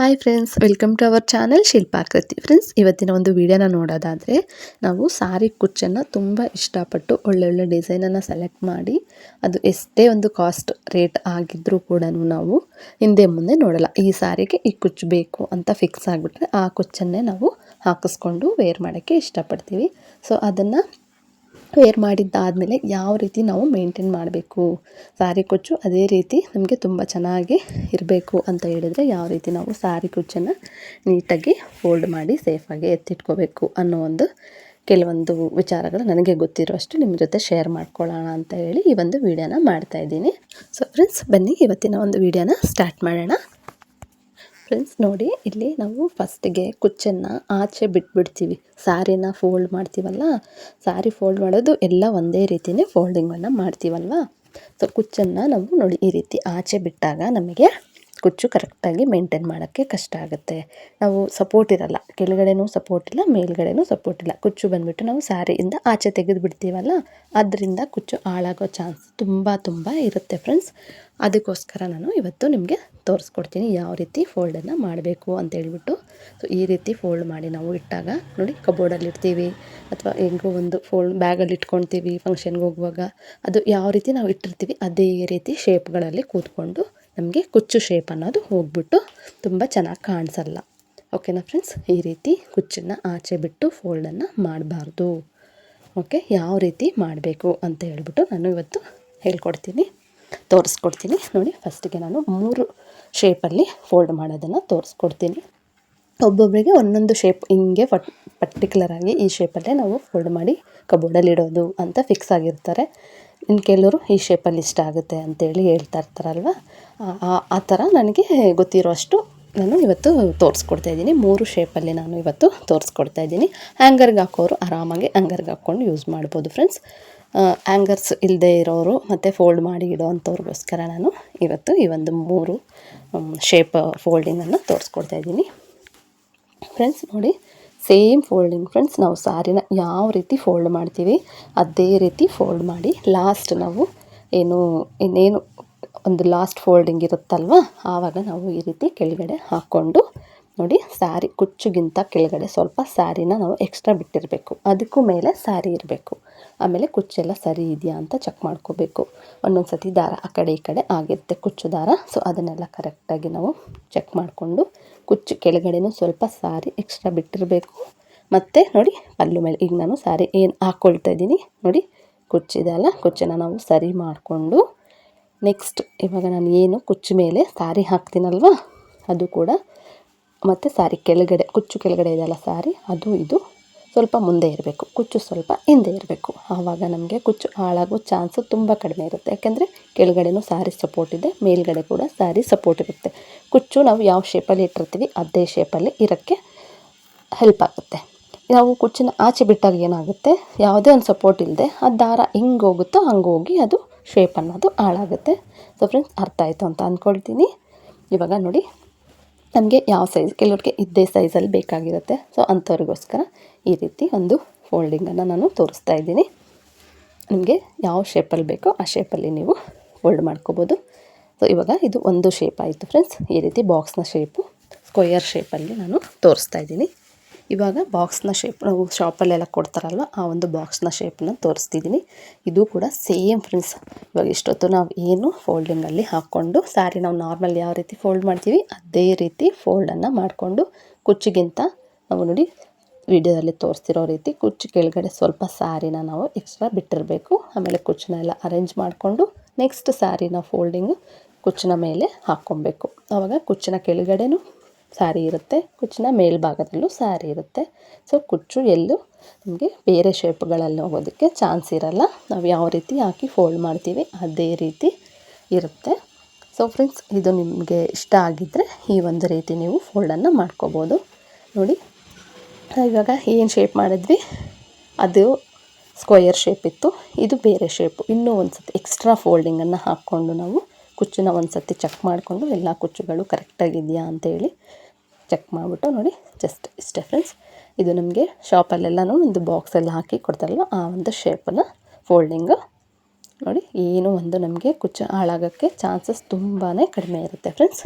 Hi friends welcome to our channel Shilpakruti friends ಇವತ್ತಿನ ಒಂದು ವಿಡಿಯೋನ ನೋಡೋದಾದರೆ, ನಾವು ಸಾರಿ ಕುಚ್ಚನ್ನು ತುಂಬ ಇಷ್ಟಪಟ್ಟು ಒಳ್ಳೊಳ್ಳೆ ಡಿಸೈನನ್ನು ಸೆಲೆಕ್ಟ್ ಮಾಡಿ, ಅದು ಎಷ್ಟೇ ಒಂದು ಕಾಸ್ಟ್ ರೇಟ್ ಆಗಿದ್ದರೂ ಕೂಡ ನಾವು ಹಿಂದೆ ಮುಂದೆ ನೋಡಲ್ಲ. ಈ ಸಾರಿಗೆ ಈ ಕುಚ್ಚು ಬೇಕು ಅಂತ ಫಿಕ್ಸ್ ಆಗಿಬಿಟ್ರೆ ಆ ಕುಚ್ಚನ್ನೇ ನಾವು ಹಾಕಿಸ್ಕೊಂಡು ವೇರ್ ಮಾಡೋಕ್ಕೆ ಇಷ್ಟಪಡ್ತೀವಿ. ಸೊ ಅದನ್ನು ವೇರ್ ಮಾಡಿದ್ದಾದಮೇಲೆ ಯಾವ ರೀತಿ ನಾವು ಮೇಂಟೈನ್ ಮಾಡಬೇಕು? ಸಾರಿ ಕುಚ್ಚು ಅದೇ ರೀತಿ ನಮಗೆ ತುಂಬ ಚೆನ್ನಾಗಿ ಇರಬೇಕು ಅಂತ ಹೇಳಿದರೆ ಯಾವ ರೀತಿ ನಾವು ಸಾರಿ ಕುಚ್ಚನ್ನು ನೀಟಾಗಿ ಫೋಲ್ಡ್ ಮಾಡಿ ಸೇಫಾಗಿ ಎತ್ತಿಟ್ಕೋಬೇಕು ಅನ್ನೋ ಒಂದು ಕೆಲವೊಂದು ವಿಚಾರಗಳು ನನಗೆ ಗೊತ್ತಿರುವಷ್ಟು ನಿಮ್ಮ ಜೊತೆ ಶೇರ್ ಮಾಡ್ಕೊಳ್ಳೋಣ ಅಂತ ಹೇಳಿ ಈ ಒಂದು ವಿಡಿಯೋನ ಮಾಡ್ತಾಯಿದ್ದೀನಿ ಸೊ ಫ್ರೆಂಡ್ಸ್ ಬನ್ನಿ ಇವತ್ತಿನ ಒಂದು ವಿಡಿಯೋನ ಸ್ಟಾರ್ಟ್ ಮಾಡೋಣ. ಫ್ರೆಂಡ್ಸ್ ನೋಡಿ, ಇಲ್ಲಿ ನಾವು ಫಸ್ಟಿಗೆ ಕುಚ್ಚನ್ನು ಆಚೆ ಬಿಟ್ಬಿಡ್ತೀವಿ. ಸ್ಯಾರಿನ ಫೋಲ್ಡ್ ಮಾಡ್ತೀವಲ್ಲ ಸ್ಯಾರಿ ಫೋಲ್ಡ್ ಮಾಡೋದು ಎಲ್ಲ ಒಂದೇ ರೀತಿಯೇ ಫೋಲ್ಡಿಂಗನ್ನು ಮಾಡ್ತೀವಲ್ವ? ಸೊ ಕುಚ್ಚನ್ನು ನಾವು ನೋಡಿ ಈ ರೀತಿ ಆಚೆ ಬಿಟ್ಟಾಗ ನಮಗೆ ಕುಚ್ಚು ಕರೆಕ್ಟಾಗಿ ಮೇಂಟೈನ್ ಮಾಡೋಕ್ಕೆ ಕಷ್ಟ ಆಗುತ್ತೆ. ನಾವು ಸಪೋರ್ಟ್ ಇರಲ್ಲ. ಕೆಳಗಡೆನೂ ಸಪೋರ್ಟ್ ಇಲ್ಲ, ಮೇಲ್ಗಡೆನೂ ಸಪೋರ್ಟ್ ಇಲ್ಲ. ಕುಚ್ಚು ಬಂದುಬಿಟ್ಟು ನಾವು ಸ್ಯಾರಿಯಿಂದ ಆಚೆ ತೆಗೆದು ಬಿಡ್ತೀವಲ್ಲ ಅದರಿಂದ ಕುಚ್ಚು ಹಾಳಾಗೋ ಚಾನ್ಸ್ ತುಂಬ ತುಂಬ ಇರುತ್ತೆ ಫ್ರೆಂಡ್ಸ್ ಅದಕ್ಕೋಸ್ಕರ ನಾನು ಇವತ್ತು ನಿಮಗೆ ತೋರಿಸ್ಕೊಡ್ತೀನಿ ಯಾವ ರೀತಿ ಫೋಲ್ಡನ್ನು ಮಾಡಬೇಕು ಅಂತ ಹೇಳ್ಬಿಟ್ಟು. ಸೊ ಈ ರೀತಿ ಫೋಲ್ಡ್ ಮಾಡಿ ನಾವು ಇಟ್ಟಾಗ ನೋಡಿ ಕಬೋರ್ಡಲ್ಲಿ ಇಡ್ತೀವಿ, ಅಥವಾ ಹೆಂಗೋ ಒಂದು ಫೋಲ್ಡ್ ಬ್ಯಾಗಲ್ಲಿ ಇಟ್ಕೊಳ್ತೀವಿ ಫಂಕ್ಷನ್ಗೆ ಹೋಗುವಾಗ. ಅದು ಯಾವ ರೀತಿ ನಾವು ಇಟ್ಟಿರ್ತೀವಿ, ಅದೇ ರೀತಿ ಶೇಪ್ಗಳಲ್ಲಿ ಕೂತ್ಕೊಂಡು ನಮಗೆ ಕುಚ್ಚು ಶೇಪ್ ಅನ್ನೋದು ಹೋಗ್ಬಿಟ್ಟು ತುಂಬ ಚೆನ್ನಾಗಿ ಕಾಣಿಸಲ್ಲ. ಓಕೆನಾ ಫ್ರೆಂಡ್ಸ್ ಈ ರೀತಿ ಕುಚ್ಚನ್ನು ಆಚೆ ಬಿಟ್ಟು ಫೋಲ್ಡನ್ನು ಮಾಡಬಾರ್ದು. ಓಕೆ ಯಾವ ರೀತಿ ಮಾಡಬೇಕು ಅಂತ ಹೇಳ್ಬಿಟ್ಟು ನಾನು ಇವತ್ತು ಹೇಳ್ಕೊಡ್ತೀನಿ. ತೋರಿಸ್ಕೊಡ್ತೀನಿ. ನೋಡಿ ಫಸ್ಟಿಗೆ ನಾನು ಮೂರು ಶೇಪಲ್ಲಿ ಫೋಲ್ಡ್ ಮಾಡೋದನ್ನು ತೋರಿಸ್ಕೊಡ್ತೀನಿ. ಒಬ್ಬೊಬ್ಬರಿಗೆ ಒಂದೊಂದು ಶೇಪ್ ಹಿಂಗೆ ಪಟ್ ಪರ್ಟಿಕ್ಯುಲರಾಗಿ ಈ ಶೇಪಲ್ಲೇ ನಾವು ಫೋಲ್ಡ್ ಮಾಡಿ ಕಬೋರ್ಡಲ್ಲಿ ಇಡೋದು ಅಂತ ಫಿಕ್ಸ್ ಆಗಿರ್ತಾರೆ. ಇನ್ನು ಕೆಲವರು ಈ ಶೇಪಲ್ಲಿ ಇಷ್ಟ ಆಗುತ್ತೆ ಅಂತೇಳಿ ಹೇಳ್ತಾ ಇರ್ತಾರಲ್ವ? ಆ ಥರ ನನಗೆ ಗೊತ್ತಿರೋ ಅಷ್ಟು ನಾನು ಇವತ್ತು ತೋರಿಸ್ಕೊಡ್ತಾ ಇದ್ದೀನಿ. ಮೂರು ಶೇಪಲ್ಲಿ ನಾನು ಇವತ್ತು ತೋರಿಸ್ಕೊಡ್ತಾ ಇದ್ದೀನಿ. ಹ್ಯಾಂಗರ್ಗೆ ಹಾಕೋರು ಆರಾಮಾಗಿ ಹ್ಯಾಂಗರ್ಗೆ ಹಾಕ್ಕೊಂಡು ಯೂಸ್ ಮಾಡ್ಬೋದು ಫ್ರೆಂಡ್ಸ್ ಆ್ಯಂಗರ್ಸ್ ಇಲ್ಲದೆ ಇರೋರು ಮತ್ತು ಫೋಲ್ಡ್ ಮಾಡಿ ಇಡೋ ಅಂಥವ್ರಿಗೋಸ್ಕರ ನಾನು ಇವತ್ತು ಈ ಒಂದು ಮೂರು ಶೇಪ್ ಫೋಲ್ಡಿಂಗನ್ನು ತೋರಿಸ್ಕೊಡ್ತಾ ಇದ್ದೀನಿ. ಫ್ರೆಂಡ್ಸ್ ನೋಡಿ ಸೇಮ್ ಫೋಲ್ಡಿಂಗ್ ಫ್ರೆಂಡ್ಸ್ ನಾವು ಸಾರಿನ ಯಾವ ರೀತಿ ಫೋಲ್ಡ್ ಮಾಡ್ತೀವಿ, ಅದೇ ರೀತಿ ಫೋಲ್ಡ್ ಮಾಡಿ ಲಾಸ್ಟ್ ನಾವು ಏನು, ಇನ್ನೇನು ಒಂದು ಲಾಸ್ಟ್ ಫೋಲ್ಡಿಂಗ್ ಇರುತ್ತಲ್ವ, ಆವಾಗ ನಾವು ಈ ರೀತಿ ಕೆಳಗಡೆ ಹಾಕ್ಕೊಂಡು ನೋಡಿ, ಸ್ಯಾರಿ ಕುಚ್ಚುಗಿಂತ ಕೆಳಗಡೆ ಸ್ವಲ್ಪ ಸ್ಯಾರಿನ ನಾವು ಎಕ್ಸ್ಟ್ರಾ ಬಿಟ್ಟಿರಬೇಕು. ಅದಕ್ಕೂ ಮೇಲೆ ಸ್ಯಾರಿ ಇರಬೇಕು. ಆಮೇಲೆ ಕುಚ್ಚೆಲ್ಲ ಸರಿ ಇದೆಯಾ ಅಂತ ಚೆಕ್ ಮಾಡ್ಕೋಬೇಕು. ಒಂದೊಂದು ಸತಿ ದಾರ ಆ ಕಡೆ ಈ ಕಡೆ ಆಗಿರುತ್ತೆ ಕುಚ್ಚು ದಾರ. ಸೊ ಅದನ್ನೆಲ್ಲ ಕರೆಕ್ಟಾಗಿ ನಾವು ಚೆಕ್ ಮಾಡಿಕೊಂಡು ಕುಚ್ಚು ಕೆಳಗಡೆನೂ ಸ್ವಲ್ಪ ಸಾರಿ ಎಕ್ಸ್ಟ್ರಾ ಬಿಟ್ಟಿರಬೇಕು. ಮತ್ತು ನೋಡಿ, ಪಲ್ಲು ಮೇಲೆ ಈಗ ನಾನು ಸಾರಿ ಏನು ಹಾಕ್ಕೊಳ್ತಾ ಇದ್ದೀನಿ. ನೋಡಿ ಕುಚ್ಚಿದೆ ಅಲ್ಲ, ಕುಚ್ಚನ್ನು ನಾವು ಸರಿ ಮಾಡಿಕೊಂಡು ನೆಕ್ಸ್ಟ್ ಇವಾಗ ನಾನು ಏನು ಕುಚ್ಚು ಮೇಲೆ ಸಾರಿ ಹಾಕ್ತೀನಲ್ವ, ಅದು ಕೂಡ ಮತ್ತು ಸಾರಿ ಕೆಳಗಡೆ, ಕುಚ್ಚು ಕೆಳಗಡೆ ಇದೆಯಲ್ಲ ಸಾರಿ, ಅದು ಇದು ಸ್ವಲ್ಪ ಮುಂದೆ ಇರಬೇಕು. ಕುಚ್ಚು ಸ್ವಲ್ಪ ಹಿಂದೆ ಇರಬೇಕು. ಆವಾಗ ನಮಗೆ ಕುಚ್ಚು ಹಾಳಾಗೋ ಚಾನ್ಸು ತುಂಬ ಕಡಿಮೆ ಇರುತ್ತೆ. ಯಾಕೆಂದರೆ ಕೆಳಗಡೆನೂ ಸಾರಿ ಸಪೋರ್ಟ್ ಇದೆ, ಮೇಲ್ಗಡೆ ಕೂಡ ಸಾರಿ ಸಪೋರ್ಟ್ ಇರುತ್ತೆ. ಕುಚ್ಚು ನಾವು ಯಾವ ಶೇಪಲ್ಲಿ ಇಟ್ಟಿರ್ತೀವಿ, ಅದೇ ಶೇಪಲ್ಲಿ ಇರೋಕ್ಕೆ ಹೆಲ್ಪ್ ಆಗುತ್ತೆ. ನಾವು ಕುಚ್ಚನ್ನ ಆಚೆ ಬಿಟ್ಟಾಗ ಏನಾಗುತ್ತೆ? ಯಾವುದೇ ಒಂದು ಸಪೋರ್ಟ್ ಇಲ್ಲದೆ ಆ ದಾರ ಹಿಂಗೆ ಹೋಗುತ್ತೋ ಹಂಗೆ ಹೋಗಿ ಅದು ಶೇಪ್ ಅನ್ನೋದು ಹಾಳಾಗುತ್ತೆ. ಸೊ ಫ್ರೆಂಡ್ಸ್ ಅರ್ಥ ಆಯಿತು ಅಂತ ಅಂದ್ಕೊಳ್ತೀನಿ ಇವಾಗ ನೋಡಿ. ನಮಗೆ ಯಾವ ಸೈಜ್ ಕೆಲವ್ರಿಗೆ ಇದ್ದೇ ಸೈಜಲ್ಲಿ ಬೇಕಾಗಿರುತ್ತೆ. ಸೊ ಅಂಥವ್ರಿಗೋಸ್ಕರ ಈ ರೀತಿ ಒಂದು ಫೋಲ್ಡಿಂಗನ್ನು ನಾನು ತೋರಿಸ್ತಾ ಇದ್ದೀನಿ. ನಿಮಗೆ ಯಾವ ಶೇಪಲ್ಲಿ ಬೇಕೋ ಆ ಶೇಪಲ್ಲಿ ನೀವು ಫೋಲ್ಡ್ ಮಾಡ್ಕೋಬೋದು. ಸೊ ಇವಾಗ ಇದು ಒಂದು ಶೇಪ್ ಆಯಿತು ಫ್ರೆಂಡ್ಸ್ ಈ ರೀತಿ ಬಾಕ್ಸ್ನ ಶೇಪು ಸ್ಕ್ವಯರ್ ಶೇಪಲ್ಲಿ ನಾನು ತೋರಿಸ್ತಾ ಇದ್ದೀನಿ. ಇವಾಗ ಬಾಕ್ಸ್ನ ಶೇಪ್ ನಾವು ಶಾಪಲ್ಲೆಲ್ಲ ಕೊಡ್ತಾರಲ್ವ, ಆ ಒಂದು ಬಾಕ್ಸ್ನ ಶೇಪನ್ನ ತೋರಿಸ್ತಿದ್ದೀನಿ ಇದು ಕೂಡ ಸೇಮ್ ಫ್ರೆಂಡ್ಸ್ ಇವಾಗ ಇಷ್ಟೊತ್ತು ನಾವು ಏನು ಫೋಲ್ಡಿಂಗಲ್ಲಿ ಹಾಕ್ಕೊಂಡು ಸ್ಯಾರಿ ನಾವು ನಾರ್ಮಲ್ ಯಾವ ರೀತಿ ಫೋಲ್ಡ್ ಮಾಡ್ತೀವಿ, ಅದೇ ರೀತಿ ಫೋಲ್ಡನ್ನು ಮಾಡಿಕೊಂಡು, ಕುಚ್ಚಿಗಿಂತ ನಾವು ನೋಡಿ ವಿಡಿಯೋದಲ್ಲಿ ತೋರಿಸ್ತಿರೋ ರೀತಿ ಕುಚ್ಚು ಕೆಳಗಡೆ ಸ್ವಲ್ಪ ಸ್ಯಾರಿನ ನಾವು ಎಕ್ಸ್ಟ್ರಾ ಬಿಟ್ಟಿರಬೇಕು. ಆಮೇಲೆ ಕುಚ್ಚನ್ನೆಲ್ಲ ಅರೇಂಜ್ ಮಾಡಿಕೊಂಡು ನೆಕ್ಸ್ಟ್ ಸ್ಯಾರಿನ ಫೋಲ್ಡಿಂಗು ಕುಚ್ಚಿನ ಮೇಲೆ ಹಾಕ್ಕೊಬೇಕು. ಆವಾಗ ಕುಚ್ಚಿನ ಕೆಳಗಡೆನೂ ಸ್ಯಾರಿ ಇರುತ್ತೆ ಕುಚ್ಚಿನ ಮೇಲ್ಭಾಗದಲ್ಲೂ ಸ್ಯಾರಿ ಇರುತ್ತೆ. ಸೊ ಕುಚ್ಚು ಎಲ್ಲೂ ನಮಗೆ ಬೇರೆ ಶೇಪ್ಗಳಲ್ಲಿ ಹೋಗೋದಕ್ಕೆ ಚಾನ್ಸ್ ಇರಲ್ಲ. ನಾವು ಯಾವ ರೀತಿ ಹಾಕಿ ಫೋಲ್ಡ್ ಮಾಡ್ತೀವಿ, ಅದೇ ರೀತಿ ಇರುತ್ತೆ. ಸೊ ಫ್ರೆಂಡ್ಸ್ ಇದು ನಿಮಗೆ ಇಷ್ಟ ಆಗಿದ್ದರೆ ಈ ಒಂದು ರೀತಿ ನೀವು ಫೋಲ್ಡನ್ನು ಮಾಡ್ಕೋಬೋದು. ನೋಡಿ ಇವಾಗ ಏನು ಶೇಪ್ ಮಾಡಿದ್ವಿ? ಅದು ಸ್ಕ್ವಯರ್ ಶೇಪ್ ಇತ್ತು. ಇದು ಬೇರೆ ಶೇಪು ಇನ್ನೂ ಒಂದು ಸತಿ ಎಕ್ಸ್ಟ್ರಾ ಫೋಲ್ಡಿಂಗನ್ನು ಹಾಕ್ಕೊಂಡು ನಾವು ಕುಚ್ಚನ್ನ ಒಂದು ಸತಿ ಚೆಕ್ ಮಾಡಿಕೊಂಡು ಎಲ್ಲ ಕುಚ್ಚುಗಳು ಕರೆಕ್ಟಾಗಿದೆಯಾ ಅಂತೇಳಿ ಚೆಕ್ ಮಾಡಿಬಿಟ್ಟು ನೋಡಿ ಜಸ್ಟ್ ಇಷ್ಟೇ ಫ್ರೆಂಡ್ಸ್ ಇದು ನಮಗೆ ಶಾಪಲ್ಲೆಲ್ಲನೂ ಒಂದು ಬಾಕ್ಸಲ್ಲಿ ಹಾಕಿ ಕೊಡ್ತಾರಲ್ಲ, ಆ ಒಂದು ಶೇಪನ್ನು ಫೋಲ್ಡಿಂಗು ನೋಡಿ, ಏನು ಒಂದು ನಮಗೆ ಕುಚ್ಚ ಹಾಳಾಗೋಕ್ಕೆ ಚಾನ್ಸಸ್ ತುಂಬಾ ಕಡಿಮೆ ಇರುತ್ತೆ ಫ್ರೆಂಡ್ಸ್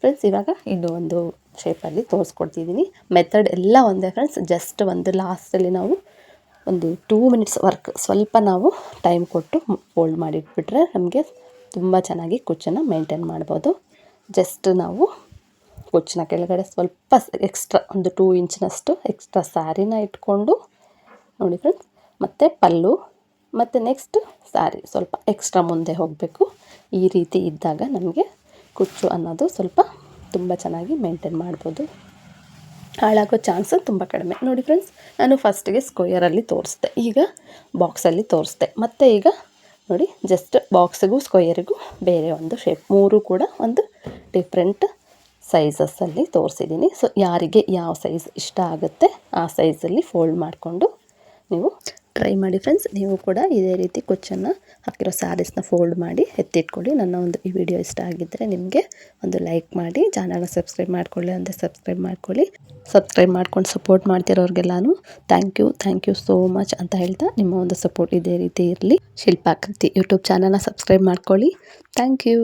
ಫ್ರೆಂಡ್ಸ್ ಇವಾಗ ಇದು ಒಂದು ಶೇಪಲ್ಲಿ ತೋರಿಸ್ಕೊಡ್ತಿದ್ದೀನಿ ಮೆಥಡ್ ಎಲ್ಲ ಒಂದೇ ಫ್ರೆಂಡ್ಸ್ ಜಸ್ಟ್ ಒಂದು ಲಾಸ್ಟಲ್ಲಿ ನಾವು ಒಂದು ಟೂ ಮಿನಿಟ್ಸ್ ವರ್ಕ್ ಸ್ವಲ್ಪ ನಾವು ಟೈಮ್ ಕೊಟ್ಟು ಫೋಲ್ಡ್ ಮಾಡಿಟ್ಬಿಟ್ರೆ ನಮಗೆ ತುಂಬ ಚೆನ್ನಾಗಿ ಕುಚ್ಚನ್ನು ಮೇಂಟೈನ್ ಮಾಡ್ಬೋದು. ಜಸ್ಟ್ ನಾವು ಕುಚ್ಚನ್ನ ಕೆಳಗಡೆ ಸ್ವಲ್ಪ ಎಕ್ಸ್ಟ್ರಾ ಒಂದು ಟೂ ಇಂಚಿನಷ್ಟು ಎಕ್ಸ್ಟ್ರಾ ಸ್ಯಾರಿನ ಇಟ್ಕೊಂಡು ನೋಡಿ ಫ್ರೆಂಡ್ಸ್ ಮತ್ತು ಪಲ್ಲು, ಮತ್ತು ನೆಕ್ಸ್ಟ್ ಸ್ಯಾರಿ ಸ್ವಲ್ಪ ಎಕ್ಸ್ಟ್ರಾ ಮುಂದೆ ಹೋಗಬೇಕು. ಈ ರೀತಿ ಇದ್ದಾಗ ನಮಗೆ ಕುಚ್ಚು ಅನ್ನೋದು ಸ್ವಲ್ಪ ತುಂಬ ಚೆನ್ನಾಗಿ ಮೇಂಟೈನ್ ಮಾಡ್ಬೋದು. ಹಾಳಾಗೋ ಚಾನ್ಸ್ ತುಂಬ ಕಡಿಮೆ. ನೋಡಿ ಫ್ರೆಂಡ್ಸ್ ನಾನು ಫಸ್ಟಿಗೆ ಸ್ಕ್ವಯರಲ್ಲಿ ತೋರಿಸ್ದೆ. ಈಗ ಬಾಕ್ಸಲ್ಲಿ ತೋರಿಸ್ದೆ. ಮತ್ತು ಈಗ ನೋಡಿ ಜಸ್ಟ್ ಬಾಕ್ಸಿಗೂ ಸ್ಕ್ವಯರಿಗೂ ಬೇರೆ ಒಂದು ಶೇಪ್ ಮೂರು ಕೂಡ ಒಂದು ಡಿಫ್ರೆಂಟ್ ಸೈಜಸ್ಸಲ್ಲಿ ತೋರಿಸಿದ್ದೀನಿ ಸೊ ಯಾರಿಗೆ ಯಾವ ಸೈಜ್ ಇಷ್ಟ ಆಗುತ್ತೆ, ಆ ಸೈಜಲ್ಲಿ ಫೋಲ್ಡ್ ಮಾಡಿಕೊಂಡು ನೀವು ಟ್ರೈ ಮಾಡಿ ಫ್ರೆಂಡ್ಸ್ ನೀವು ಕೂಡ ಇದೇ ರೀತಿ ಕುಚ್ಚನ್ನು ಹಾಕಿರೋ ಸ್ಯಾರೀಸ್ನ ಫೋಲ್ಡ್ ಮಾಡಿ ಎತ್ತಿಟ್ಕೊಳ್ಳಿ. ನನ್ನ ಒಂದು ಈ ವಿಡಿಯೋ ಇಷ್ಟ ಆಗಿದ್ದರೆ ನಿಮಗೆ ಒಂದು ಲೈಕ್ ಮಾಡಿ. ಚಾನಲ್ನ ಸಬ್ಸ್ಕ್ರೈಬ್ ಮಾಡ್ಕೊಳ್ಳಿ ಅಂದರೆ ಸಬ್ಸ್ಕ್ರೈಬ್ ಮಾಡ್ಕೊಳ್ಳಿ. ಸಬ್ಸ್ಕ್ರೈಬ್ ಮಾಡ್ಕೊಂಡು support ಮಾಡ್ತಿರೋರಿಗೆಲ್ಲನೂ thank you thank you so much ಅಂತ ಹೇಳ್ತಾ ನಿಮ್ಮ ಒಂದು ಸಪೋರ್ಟ್ ಇದೇ ರೀತಿ ಇರಲಿ. ಶಿಲ್ಪಾಕೃತಿ ಯೂಟ್ಯೂಬ್ ಚಾನಲ್ನ ಸಬ್ಸ್ಕ್ರೈಬ್ ಮಾಡ್ಕೊಳ್ಳಿ. Thank you